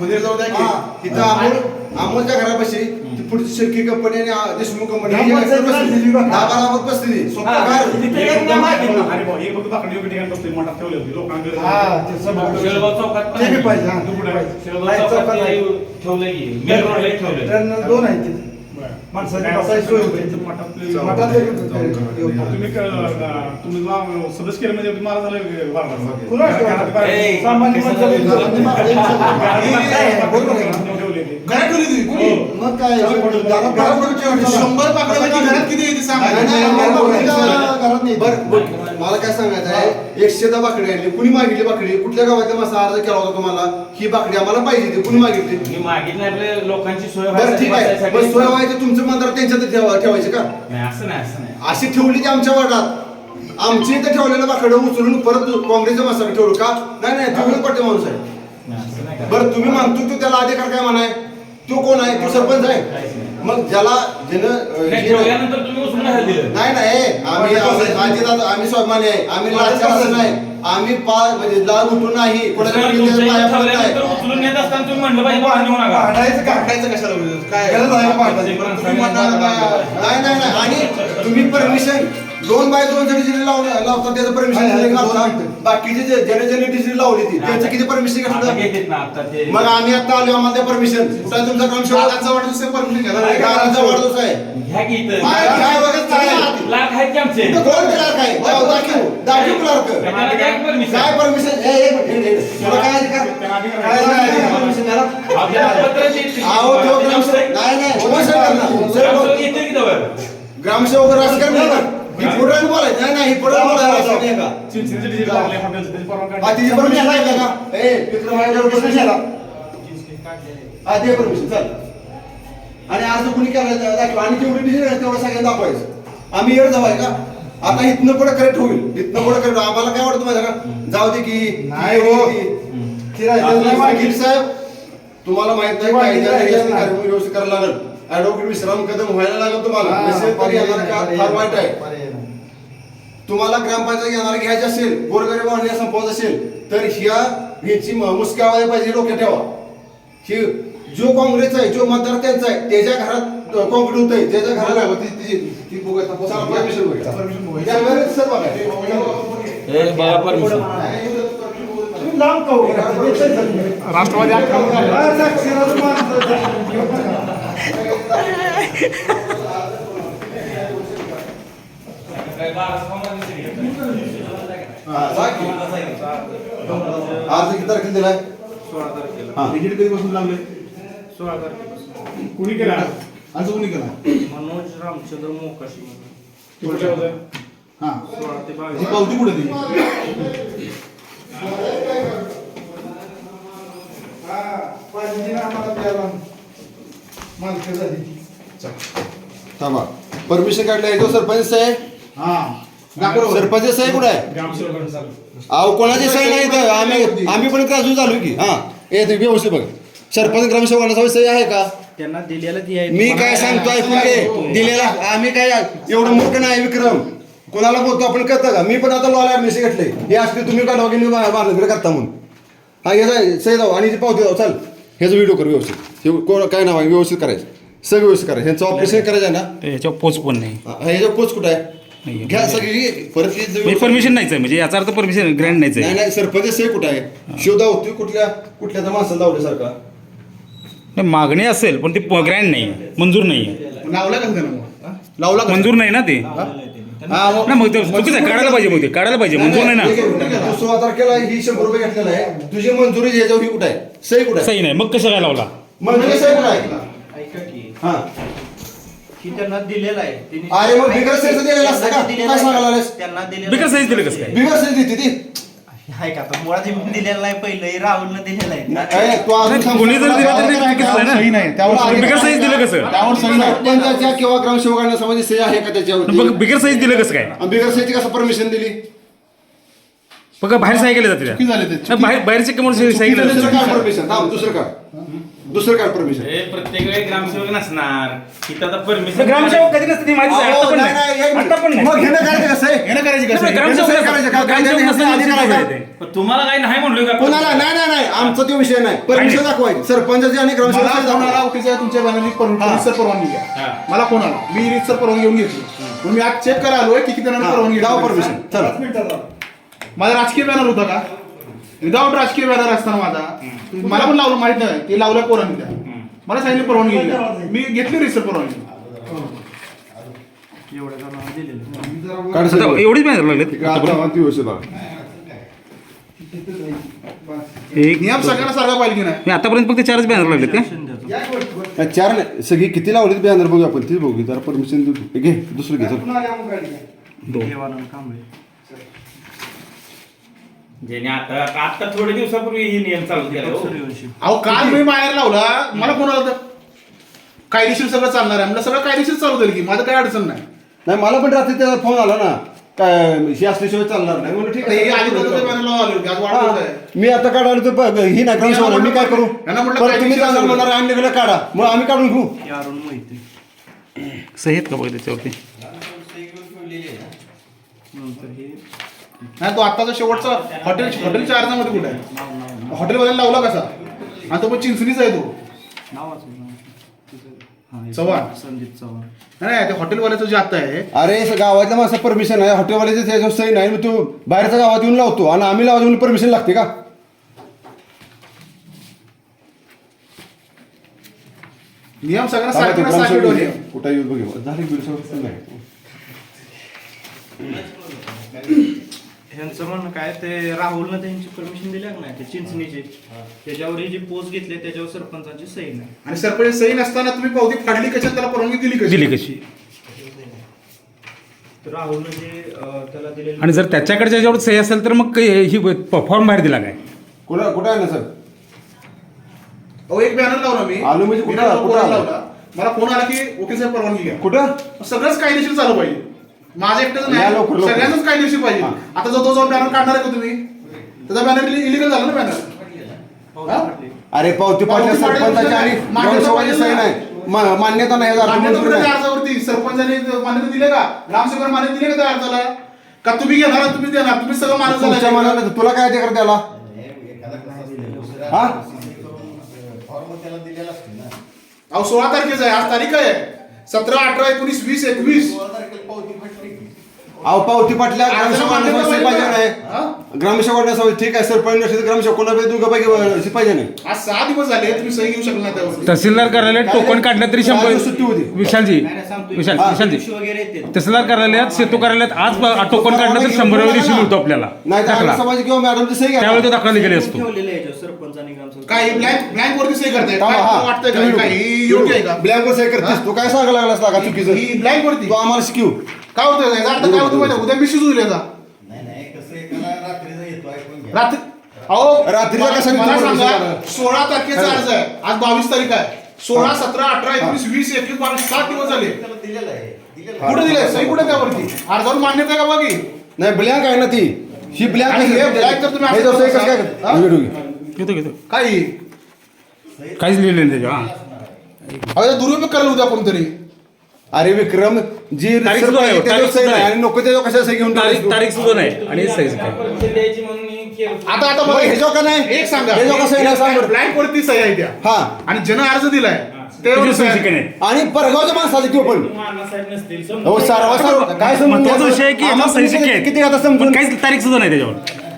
मंदिर जाऊ द्या हा. की इथं अमोल अमोलच्या घरापाशी ती पुढची शिर्की कंपनी आणि देशमुख कंपनी ही? तिथे तिथं. ठेवले दोन आहेत तिथे. माणसाची बसायची सोय होती. मठात- तुम्ही तुम्ही सदस्य केलं म्हणजे झालं सामान्य माणसाला घरात. ठेवली कुणी? मग काय. शंभर पाकळ्यापैकी घरात किती येते सांगा. नाही, नाही. बरं, बरं. मला काय सांगायचं आहे एकशे दहा बाकडी आणली कुणी मागितली बाकडी कुठल्या गावातल्या मासा अर्ज केला होता तुम्हाला? ही बाकडी आम्हाला पाहिजे ती कुणी मागितली? मी मागितलं आपल्या लोकांची सोय बरं व्हायसाठी ठीक आहे. बसायसाठी- पण सोय व्हायची तुमचं मंत्र त्यांच्यात ठेवा- ठेवायचे का? नाही असं नाही असं नाही. अशी ठेवली ती आमच्या वार्डात आमची इथे ठेवलेलं बाकडं उचलून परत काँग्रेसच्या माणसाकडे ठेवलं का? नाही नाही तुम्ही पट्टे माणूस आहे. नाही, असं नाही बरं तुम्ही मानतो तो त्याला अधिकार काय म्हणाय? तो कोण आहे? तो सरपंच आहे? मग ज्याला ज्यानं तुम्ही उचलून घाल दिलं नाही नाही आम्ही अजित आम्ही स्वाभिमानी आहे आम्ही लाचार नाही आम्ही पा म्हणजे लाल उठून नाही कोणाच्या तुमच्या इथं ठेवल्यानंतर नाही. उचलून नेत असताना तुम्ही म्हणलं पाहिजे नका भांडायचं का? कशाला? काय गरज आहे का भांडायची? तुम्ही म्हणणार का? नाही नाही नाही आणि तुम्ही परमिशन दोन बाय दोन जरी जिल्हे लावलं लावतात त्याचं परमिशन आहे, आहे. बाकीचे जे ज्याने ज्याने डिसिजन लावली ती त्यांचं किती परमिशन घेतलं घेतात ना आता ते मग आम्ही आता आलो आम्हाला परमिशन कुठं आहे तुमचा ग्रामसेवक वाढदिवस परमिशन घ्या. घराचा वाढदिवस आहे. आहे? कोण क्लार्क आहे. दाखव दाखव. काय परमिशन काय अधिकार? आहे. तो नाही नाही. ग्रामसेवक राजकारण. ही पुढे राहून बोलायचं नाही नाही ही पुढे बोलायचं राजकारण नाही का? हा तिची परमिशन आहे ए परमिशन हा दे परमिशन चल. आणि अर्ज कुणी केला दाखव. आणि तेवढी डिसिजन आहे तेवढं सगळ्यांना दाखवायचं. आम्ही येड जाऊ आहे का? आता इथनं पुढे करेक्ट होईल. इथनं पुढे करेक्ट आम्हाला काय वाटतं माहिती आहे का? जाऊ दे की नाही हो. नाही. वकील साहेब तुम्हाला माहीत नाही व्यवस्थित नाही. कार्यक्रम व्यवस्थित करायला लागेल. ऍडव्होकेट विश्राम कदम व्हायला लागेल तुम्हाला. हा, नसेल तरी पर्याय येणार नाही, का? पर्याय फार. वाईट आहे. नाही. तुम्हाला ग्रामपंचायत घेणार घ्यायची असेल गोरगरीबांना संपवत असेल तर ह्या ह्याची म- मुसक्यावादी पाहिजे डोक्यात ठेवा. ही जो काँग्रेस आहे जो मतदार त्यांचा आहे त्याच्या घरात कॉन्क्रीट होत आहे त्याच्या घराला ती ती ती बघा चला परमिशन बघा Permission बघा. या वेळेस सर बघा हे बघा परमिशन तुम्ही लांब का उभे राहता? राष्ट्रवादी हा, आज किती तारखेला दिलाय? हा. तिकीट कधीपासून लागले सोळा तारखेपासून. कुणी केला? असं कोणी केला? मनोज रामचंद्र मोकाशी होतं? हा. सोळा ते बावीस. पावती कुठे दिली? हा, परमिशन काढलं आहे तो सरपंच आहे दाखव सरपंच सही कुठे आहे. अहो कोणाची सही नाही तर आम्ही आम्ही पण क्लास चालू की. हा. ए ते व्यवस्थित बघ. सरपंच ग्रामसेवकांना सही आहे का? त्यांना दिलेलं ती आहे. मी काय सांगतो ऐकून घे. दिलेला आम्ही काय एवढं मूर्ख नाही विक्रम. कोणाला बोलतो आपण करता का? मी पण आता लॉला ऍडमिशन घेतले हे असते तुम्ही का दोघांनी बांधकडे करता म्हणून. हा याचा सही जाऊ. आणि पावती जाऊ. चाल. ह्याचा व्हिडिओ कर व्यवस्थित. हे कोण काय नाव आहे? व्यवस्थित करायचं. सगळं व्यवस्थित करायचं. ह्यांचं ऑपरेशन करायचं आहे ना? याच्यावर पोच पण नाही. हा, ह्याच्या पोच कुठं आहे? नाहीये. घ्या सगळी परत ती म्हणजे परमिशन नाहीच आहे. म्हणजे याचा अर्थ परमिशन ग्रँड नाहीच नाही आहे. नाही सरपंच सही कुठं आहे? शिवदा होती कुठल्या कुठल्या तर माणसाला लावल्यासारखा नाही, मागणी असेल पण ती ग्रँड नाही आहे मंजूर नाही आहे लावला कसं त्यानं मग? लावला का? मंजूर नाही ना ते? हा, मग- नाही मग ते चुकीचं आहे. काढायला पाहिजे मग ते. काढायला पाहिजे. मंजूर नाही ना? तू सोळा तारखेला ही शंभर रुपये घेतलेला आहे. तुझी मंजुरी ह्याच्यावर ही कुठं आहे? सही कुठं आहे? सही नाही. मग कसं काय लावला? मंजुरी सही कुठं आहे? ऐका की हा. की त्यांना दिलेलं आहे. त्यांनी- अरे मग बिगर सहीचं दिलेलं असतं का? त्यांना तू दिलेलं काय आहे. सांगायला लागलास? त्यांना दिलेलं बिगर साईज दिलं कसं काय? बिगर सही देते ती. आहे का? आता मुळात मी दिलेलं नाही पहिलं राहुलनं दिलेलं आहे. अरे, तू अजून सांगतो कोणी जर दिलं तर ते चुकीचं आहे सही ना नाही. त्यावर तुला सही बिगर नाही. साईज दिलं कसं? त्यावर सही नाही. सरपंचाच्या किंवा ग्रामसेवकांना समाजी सही आहे का बघ त्याच्यावर बिगर साईज दिलं कसं काय? बिगर सहीची कसं परमिशन दिली? बघा बाहेर सही केली जाते त्या. चुकी झाली ते नाही, बाहेर बाहेरचे कमोड दुसरं जाते काय परमिशन थांब दुसरं काय दुसरं काय परमिशन हे प्रत्येक वेळी ग्रामसेवक नसणार. तिथं आता परमिशन ग्रामसेवक कधी नसते? ती माहिती आहे. आता पण नाही आता पण नाही. मग घेणं करायचं कसं आहे? घेणं करायची कसं आहे? ग्रामसेवक कसं करायचं? का- काय ग्रामसेवक नाही, नसताना आधी आमची करायचं? काय आहे ते? तुम्हाला काही नाही म्हणलोय का कोणाला? नाही नाही नाही. आमचा तो विषय नाही. परमिशन दाखवायची. सरपंचाची आणि मला फोन आला साहेब तुमच्या बॅनरची परमिशन परवानगी घ्या हा. मला फोन आला मी रीतसर परवानगी घेऊन घेतली म्हणून मी आज चेक करायला आलोय की किती जणांनी परवानगी गाव घेतली. परमिशन चला. माझा राजकीय बॅनर होता का? विदाऊट राजकीय बॅनर असताना माझा मला पण लावलं माहीत नाही ते लावलं पोरांनी त्या. मला सांगितलं परवानगी घ्या. मी घेतली रीतसर परवानगी काढ सर. आता एवढीच बॅनर लागलेत? इकडे आता हा ती व्यवस्थित लावा. एक नियम सगळ्यांना सारखा पाहिजे की नाही. मी आतापर्यंत फक्त चारच बॅनर लागलेत का. नाही, चार नाही. सगळी किती लावली बॅनर बघू आपण? तीच बघू जरा परमिशन देऊ. हे घे दुसरं घे चल. मग गाडी घ्या. ज्याने आता आता थोडे दिवसापूर्वी ही नियम चालू केला हो. अहो काल मी बाहेर लावला मला फोन आला होता? कायदेशीर सगळं चालणार आहे म्हणलं सगळं कायदेशीर चालू होईल की माझं काय अडचण नाही. नाही मला पण रात्री त्याचा फोन आला ना काय ही असल्याशिवाय चालणार नाही. म्हणलं ठीक आता हे आधी आहे आज हा, आहे. मी आता काढायला तर ही नाही ग्रामसभा मी काय करू? यांना म्हटलं परत तुम्ही कायदेशीर जाणार म्हणणार आम्ही गेलं काढा. मग आम्ही काढून घेऊ. सही आहेत का बघ त्याच्यावरती? नाही तो आत्ताचा शेवटचा हॉटेल हॉटेलच्या अर्जामध्ये कुठे आहे? हॉटेलवाल्याला लावला कसा? आणि तो पण चिंचणीचा आहे तो. चव्हाण. संदीप चव्हाण नाही, ते हॉटेलवाल्याचं जे आता आहे. अरे गावातल्या माणसं परमिशन आहे. हॉटेलवाल्याचे त्याच्यावर सही नाही मग तू बाहेरच्या गावात येऊन लावतो. आणि आम्ही लावतो म्हणून परमिशन लागते का? नियम सगळ्यांना सांगा ते सारखे सारखे. कुठं येऊ बघू. झाले बिल सगळं नाही ह्यांचं म्हणणं काय ते राहुलनं त्यांची परमिशन दिली आहे नाही ते चिंचणीची? त्याच्यावर ही जी पोस्ट घेतली त्याच्यावर सरपंचाची सही नाही. आणि सरपंच सही नसताना तुम्ही पावती फाडली कशा त्याला परवानगी दिली कशी? दिली कशी? तर राहुलनं जे अं, त्याला दिलेली आणि जर त्याच्याकडच्या ज्याच्यावर सही असेल तर मग काही- ही फॉर्म बाहेर दिला काय? कुठं कुठं आहे ना सर? अहो एक बॅनर लावला मी. आलो म्हणजे कुठं- मी कुठं आला? लावला. मला फोन आला की ओके साहेब परवानगी घ्या. कुठं? सगळंच कायदेशीर चालू पाहिजे. माझं एकटंच या लवकर, नाही. लवकर. सगळ्यांनाच कायदेशीर पाहिजे. हा. आता जो तो जाऊन बॅनर काढणार आहे का तुम्ही? त्याचा बॅनर इलिगल झाला ना बॅनर हा? अरे पावती पाटल्या पावती पाटल्या सरपंचाची आणि मान्यता पाहिजे सही. नाही. मा- मान्यता नाही याचा अर्थ मान्यता मंजूर कुठे नाही. त्या अर्जावरती सरपंचाने मान्यता दिले का? ग्रामसेवकाने मान्यता दिली का त्या अर्जाला का तुम्ही घेणार तुम्ही देणार? तुम्ही सगळं मान्य तुमच्या झालं मनाला तुला काय अधिकार द्याला हा? अहो सोळा तारखेचा आहे. आज तारीख आहे. सतरा अठरा एकोणीस वीस एकवीस. अहो पावती पाटल्या ग्रामसेवकांना नाही. हा? ग्रामसेवकांना सवय ठीक आहे सरपंच नसेल ग्रामसेवक कोणापैकी दोघं पैकी पाहिजे नाही. आज सहा दिवस झाले तुम्ही सही घेऊ शकला नाही त्यावर तहसीलदार कार्यालयात टोकन काढलं तरी शंभर सुट्टी होती. विशालजी विशाल विशालजी तहसीलदार कार्यालयात सेतू कार्यालयात आज टोकन काढलं तर शंभराव्या दिवशी मिळतो आपल्याला. नाही दाखला. तर समाज किंवा मॅडमची सही घ्या. त्यावेळी तो दाखला गेले असतो. ठेवलेले आहे याच्यावर सरपंच आणि ग्रामसेवक. काय ब्लँक ब्लँक वरती सही करताय थांबा, काय हा. वाटतंय का? तुम्ही काय ही योग्य आहे का? ब्लँक सही करतेस तू. काय सांगायला लागलास लागा चुकीचं? ही ब्लँक वरती? तू आम्हाला शिकवू. काय होतं याचा अर्थ काय होतं माहिती आहे? उद्या मिसयूज होईल याचा रात्री अहो रात्रीचा मला- कसा मला सांगा? सोळा तारखेचा अर्ज आहे. आज बावीस तारीख आहे. सोळा सतरा अठरा एकोणीस वीस एकवीस बावीस सात दिवस झाले. कुठे दिले सही कुठे त्यावरती? अर्जावर मान्यता आहे का बघी नाही ब्लँक आहे ना ती. ही ब्लँक आणि हे जर तुम्ही असं सही कसं काय करता. घेतो घेतो. काय ही? काहीच लिहिलं नाही त्याच्यावर हा. अहो, याचा दुरुपयोग करायला उद्या कोणतरी. अरे विक्रम जी तारीख सुद्धा आहे, तारीख सही सुद्धा नाही. आहे. आणि नको त्याच्यावर कशा सही घेऊन तारीख? तारीख सुद्धा नाही आणि सहीच केलं आता आता मग बघा ह्याच्यावर का नाही. एक सांगा. ह्याच्यावर कसं आहे ना सांग बरं. ब्लँक वरती सही आहे त्या. हा. आणि ज्यानं अर्ज दिलाय ते सही नाही आणि परगावच्या माणसाचं किंवा पण. साहेब नसतील हो सारवा सारवा काय समजून महत्त्वाचा घ्यायचं? विषय आहे की आम्हाला सही किती- आता समजून पण काहीच तारीख सुद्धा नाही त्याच्यावर.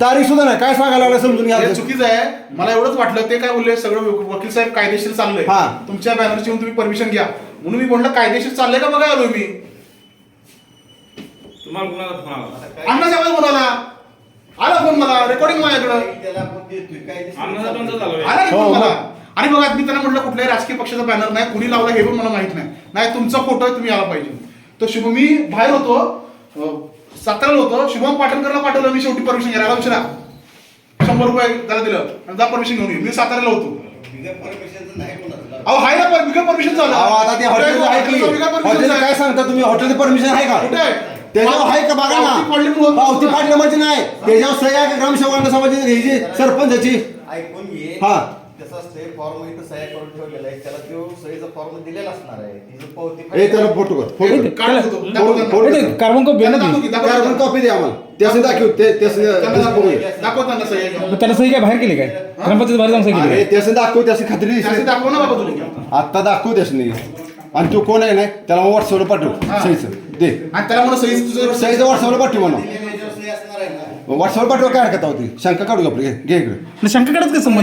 तारीख सुद्धा नाही. काय सांगायला लागलं समजून घ्या हे चुकीचं आहे. मला एवढंच वाटलं. ते काय बोलले? सगळं वक- वकील साहेब कायदेशीर चाललंय. हा. तुमच्या बॅनरची येऊन तुम्ही परमिशन घ्या. म्हणून मी म्हणलं कायदेशीर चाललंय का? बघा आलोय मी. तुम्हाला कुणाला फोन आला? अण्णा साहेब बोलायला आला? फोन मला रेकॉर्डिंग माझ्याकडं. अन्नदात्यांचा झाला आला की हो, फोन मला? मग. आणि बघा मी त्यांना म्हटलं कुठल्याही राजकीय पक्षाचा बॅनर नाही कुणी लावला हे पण मला माहीत नाही. नाही तुमचा फोटो आहे तुम्ही आला पाहिजे. तो शुभ मी बाहेर होतो. अं, साताऱ्याला होतो. शुभम पाटणकरला पाठवलं मी शेवटी परमिशन घ्यायला. उशिरा शंभर रुपये त्याला दिलं. आणि जा परमिशन घेऊन ये. मी साताऱ्याला होतो. अहो हाय ना बिगर परमिशन झालं. अहो, आता ते हॉटेल बिगर permission हॉटेल आहे. काय सांगता तुम्ही? हॉटेलचं परमिशन आहे का? कुठे आहे? त्याच्यावर आहे का बघा पावती पडली ना म्हणून- पावती पाडलं म्हणजे नाही. त्याच्यावर सही आहे का ग्रामसेवकांना समाजाची घ्यायची सरपंचाची ऐकून घे. हा. तसं कसं असते फॉर्म इथं सह्या करून ठेवलेला आहे. त्याला तो सहीचा फॉर्म दिलेला असणार आहे. तिचं पावती ए त्याला फोटो कर. फोटो कर. काढ देतो. दाखव त्यांना. फोटो कर. कार्बन कॉपी कार्बन द्या आम्हाला. त्याचं दाखव ते त्याचं त्याचं. त्याला सही काय बाहेर केली काय? ग्रामपंचायत बाहेर जाऊन सही केली अरे काय? त्याचं दाखव त्याची खात्री त्याची. दाखव ना बाबा आत्ता दाखव त्यासनी. आणि तो कोण आहे ना त्याला व्हॉट्सअपला पाठव. सहीचं दे. आणि त्याला म्हणून सही तुझं सहीचं व्हॉट्सअपला पाठव म्हणा याच्यावर सही असणार आहे ना व्हॉट्सअपला पाठवा काय हरकत होती शंका काढू का आपली? घे घे इकडे. शंका काढत काय संबंध